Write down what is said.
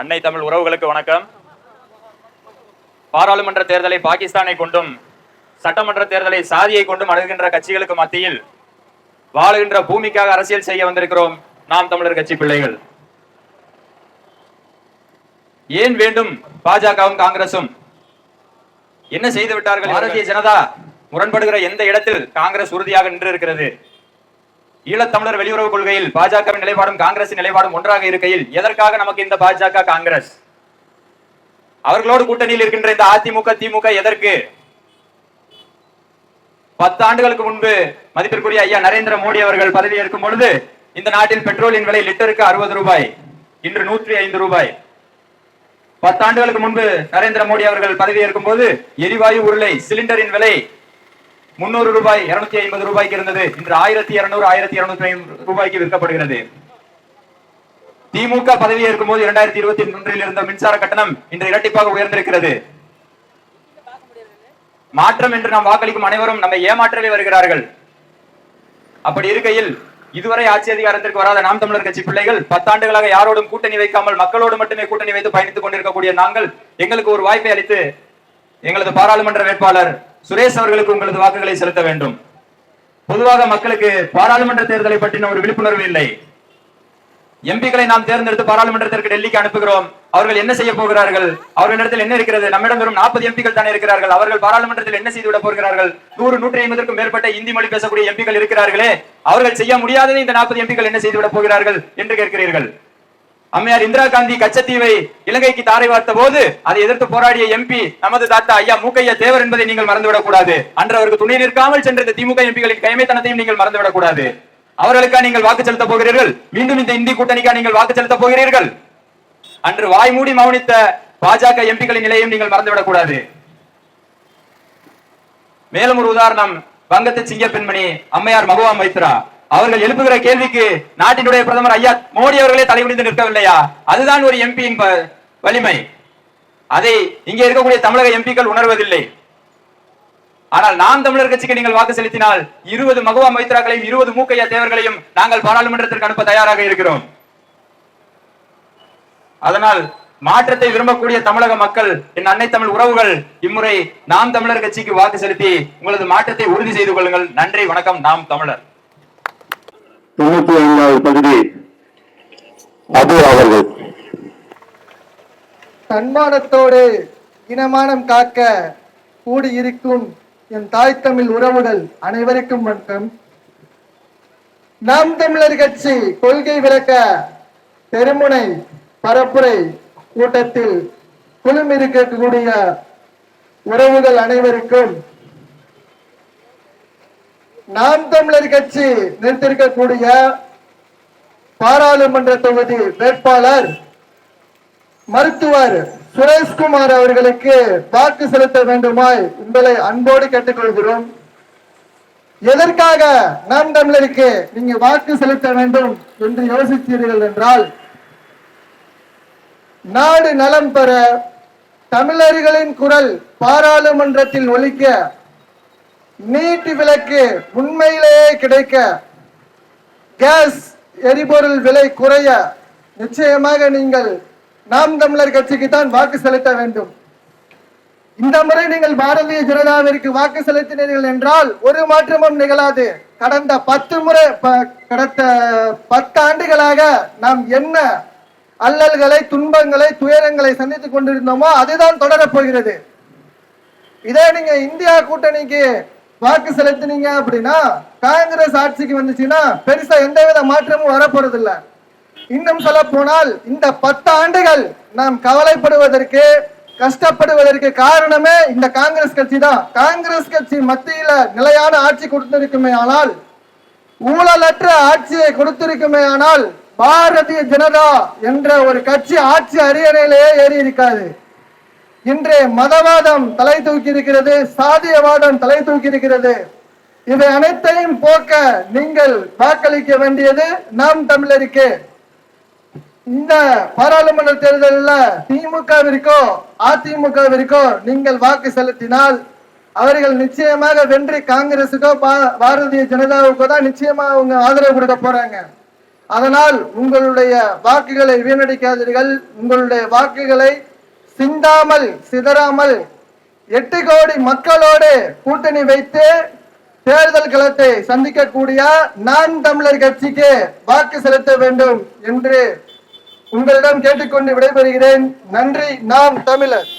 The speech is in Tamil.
அன்னை தமிழ் உறவுகளுக்கு வணக்கம். பாராளுமன்ற தேர்தலை பாகிஸ்தானை கொண்டும் சட்டமன்ற தேர்தலை சாதியை கொண்டும் அணுகுகின்ற கட்சிகளுக்கு மத்தியில் வாழுகின்ற பூமிக்காக அரசியல் செய்ய வந்திருக்கிறோம் நாம் தமிழர் கட்சி பிள்ளைகள். ஏன் வேண்டும் பாஜகவும் காங்கிரசும்? என்ன செய்து விட்டார்கள்? பாரதிய ஜனதா முரண்படுகிற எந்த இடத்தில் காங்கிரஸ் உறுதியாக நின்று இருக்கிறது ஈழத்தமிழர் வெளியுறவு கொள்கையில் பாஜகவின் நிலைப்பாடும் காங்கிரசின் நிலைப்பாடும் ஒன்றாக இருக்கையில் எதற்காக நமக்கு இந்த பாஜக காங்கிரஸ்? அவர்களோடு கூட்டணியில் இருக்கின்ற இந்த அதிமுக திமுக எதற்கு? பத்து ஆண்டுகளுக்கு முன்பு மதிப்பிற்குரிய ஐயா நரேந்திர மோடி அவர்கள் பதவி ஏற்கும் பொழுது இந்த நாட்டில் பெட்ரோலின் விலை லிட்டருக்கு அறுபது ரூபாய் இன்று நூற்றி ஐந்து ரூபாய். பத்தாண்டுகளுக்கு முன்பு நரேந்திர மோடி அவர்கள் பதவி ஏற்கும் போது எரிவாயு உருளை சிலிண்டரின் விலை முன்னூறு ரூபாய் இருநூத்தி ஐம்பது ரூபாய்க்கு இருந்தது. இன்று ஆயிரத்தி இருநூறு ஆயிரத்தி இருநூத்தி ரூபாய்க்கு விற்கப்படுகிறது. திமுக பதவி ஏற்கும் போது இரண்டாயிரத்தி இருபத்தி ஒன்றில் இருந்த மின்சார கட்டணம் இன்று இரட்டிப்பாக உயர்ந்திருக்கிறது. மாற்றம் என்று நாம் வாக்களிக்கும் அனைவரும் நம்மை ஏமாற்றவே வருகிறார்கள். அப்படி இருக்கையில் இதுவரை ஆட்சி அதிகாரத்திற்கு வராத நாம் தமிழர் கட்சி பிள்ளைகள் பத்தாண்டுகளாக யாரோடும் கூட்டணி வைக்காமல் மக்களோடு மட்டுமே கூட்டணி வைத்து பயணித்துக் கொண்டிருக்கக்கூடிய நாங்கள் எங்களுக்கு ஒரு வாய்ப்பை அளித்து எங்களது பாராளுமன்ற வேட்பாளர் சுரேஷ் அவர்களுக்கு உங்களது வாக்குகளை செலுத்த வேண்டும். பொதுவாக மக்களுக்கு பாராளுமன்ற தேர்தலை பற்றின ஒரு விழிப்புணர்வு இல்லை. எம்பிக்களை நாம் தேர்ந்தெடுத்து பாராளுமன்றத்திற்கு டெல்லிக்கு அனுப்புகிறோம். அவர்கள் என்ன செய்ய போகிறார்கள்? அவர்களிடத்தில் என்ன இருக்கிறது? நம்மிடம் வெறும் நாற்பது எம்பிக்கள் தானே இருக்கிறார்கள். அவர்கள் பாராளுமன்றத்தில் என்ன செய்து விட போகிறார்கள்? நூறு நூற்றி ஐம்பதற்கும் மேற்பட்ட இந்தி மொழி பேசக்கூடிய எம்பிக்கள் இருக்கிறார்களே. அவர்கள் செய்ய முடியாததை இந்த நாற்பது எம்பிக்கள் என்ன செய்து விட போகிறார்கள் என்று கேட்கிறீர்கள். அம்மையார் இந்திரா காந்தி கச்சத்தீவை இலங்கைக்கு தாரை வார்த்த போது அதை எதிர்த்து போராடிய எம்பி நமது தாத்தா ஐயா மூக்கையா தேவர் என்பதை நீங்கள் மறந்துவிடக் கூடாது. அன்று அவருக்கு துணை நிற்காமல் சென்ற இந்த திமுக எம்பிகளின் கைமைத்தனத்தையும் நீங்கள் மறந்துவிடக் கூடாது. அவர்களுக்கா நீங்கள் வாக்கு செலுத்த போகிறீர்கள்? மீண்டும் இந்த இந்தி கூட்டணிக்கா நீங்கள் வாக்கு செலுத்த போகிறீர்கள்? அன்று வாய் மூடி மௌனித்த பாஜக எம்பிகளின் நிலையும் நீங்கள் மறந்துவிடக் கூடாது. மேலும் ஒரு உதாரணம் வங்கத்து சிங்க பெண்மணி அம்மையார் மகுவா மைத்ரா. அவர்கள் எழுப்புகிற கேள்விக்கு நாட்டினுடைய பிரதமர் ஐயா மோடி அவர்களே தலைகுனிந்து நிற்கவில்லையா? அதுதான் ஒரு எம்பியின் வலிமை. அதை இங்கே இருக்கக்கூடிய தமிழக எம்பிக்கள் உணர்வதில்லை. ஆனால் நாம் தமிழர் கட்சிக்கு நீங்கள் வாக்கு செலுத்தினால் இருபது மகுவா மைத்ராக்களையும் இருபது மூக்கையா தேவர்களையும் நாங்கள் பாராளுமன்றத்திற்கு அனுப்ப தயாராக இருக்கிறோம். அதனால் மாற்றத்தை விரும்பக்கூடிய தமிழக மக்கள் என் அன்னை தமிழ் உறவுகள் இம்முறை நாம் தமிழர் கட்சிக்கு வாக்கு செலுத்தி உங்களது மாற்றத்தை உறுதி செய்து கொள்ளுங்கள். நன்றி வணக்கம். நாம் தமிழர். தொண்ணூத்தி ஐந்தாவது பகுதி. அது அவர்கள். தன்மானத்தோடு இனமானம் காக்க கூடியிருக்கும் என் தாய் தமிழ் உறவுகள் அனைவருக்கும் வணக்கம். நாம் தமிழர் கட்சி கொள்கை விளக்க தெருமுனை பரப்புரை கூட்டத்தில் குழுமிருக்கக்கூடிய உறவுகள் அனைவருக்கும் நாம் தமிழர் கட்சி நிறுத்திருக்கக்கூடிய பாராளுமன்ற தொகுதி வேட்பாளர் மருத்துவர் சுரேஷ்குமார் அவர்களுக்கு வாக்கு செலுத்த வேண்டுமாய் உங்களை அன்போடு கேட்டுக்கொள்கிறோம். எதற்காக நாம் தமிழருக்கு நீங்க வாக்கு செலுத்த வேண்டும் என்று யோசித்தீர்கள் என்றால் நாடு நலம் பெற தமிழர்களின் குரல் பாராளுமன்றத்தில் ஒழிக்க நீட்டு விலக்கு உண்மையிலேயே கிடைக்க கேஸ் எரிபொருள் விலை குறைய நிச்சயமாக நீங்கள் நாம் தமிழர் கட்சிக்கு தான் வாக்கு செலுத்த வேண்டும். இந்த முறை நீங்கள் பாரதிய ஜனதாவிற்கு வாக்கு செலுத்தினீர்கள் என்றால் ஒரு மாற்றமும் நிகழாது. கடந்த பத்து முறை ப- கடந்த பத்து ஆண்டுகளாக நாம் என்ன அல்லல்களை துன்பங்களை துயரங்களை சந்தித்துக் கொண்டிருந்தோமோ அதுதான் தொடரப்போகிறது இதே நீங்க இந்தியா கூட்டணிக்கு வாக்கு செலுத்தினீங்க அப்படின்னா காங்கிரஸ் ஆட்சிக்கு வந்துச்சுன்னா பெருசா எந்தவித மாற்றமும் வரப்போறது இல்ல இன்னும் சொல்ல போனால் இந்த பத்து ஆண்டுகள் நாம் கவலைப்படுவதற்கு கஷ்டப்படுவதற்கு காரணமே இந்த காங்கிரஸ் கட்சி தான் காங்கிரஸ் கட்சி மத்தியில நிலையான ஆட்சி கொடுத்திருக்குமே ஆனால் ஊழலற்ற ஆட்சியை கொடுத்திருக்குமே ஆனால் பாரதிய ஜனதா என்ற ஒரு கட்சி ஆட்சி அரியணையிலேயே ஏறி இருக்காது. இன்று மதவாதம் தலை தூக்கி இருக்கிறது சாதியவாதம் தலை தூக்கி இருக்கிறது. இவை அனைத்தையும் போக்க நீங்கள் வாக்களிக்க வேண்டியது நாம் தமிழருக்கு. இந்த பாராளுமன்ற தேர்தலில் திமுகவிற்கோ அதிமுகவிற்கோ நீங்கள் வாக்கு செலுத்தினால் அவர்கள் நிச்சயமாக வென்று காங்கிரசுக்கோ பா- பாரதிய ஜனதாவுக்கோ தான் நிச்சயமா அவங்க ஆதரவு கொடுக்க போறாங்க. அதனால் உங்களுடைய வாக்குகளை வீணடிக்காதீர்கள். உங்களுடைய வாக்குகளை சிந்தாமல் சிதறாமல் எட்டு கோடி மக்களோடு கூட்டணி வைத்து தேர்தல் களத்தை சந்திக்கக்கூடிய நான் தமிழர் கட்சிக்கு வாக்கு செலுத்த வேண்டும் என்று உங்களிடம் கேட்டுக்கொண்டு விடைபெறுகிறேன். நன்றி நாம் தமிழர்.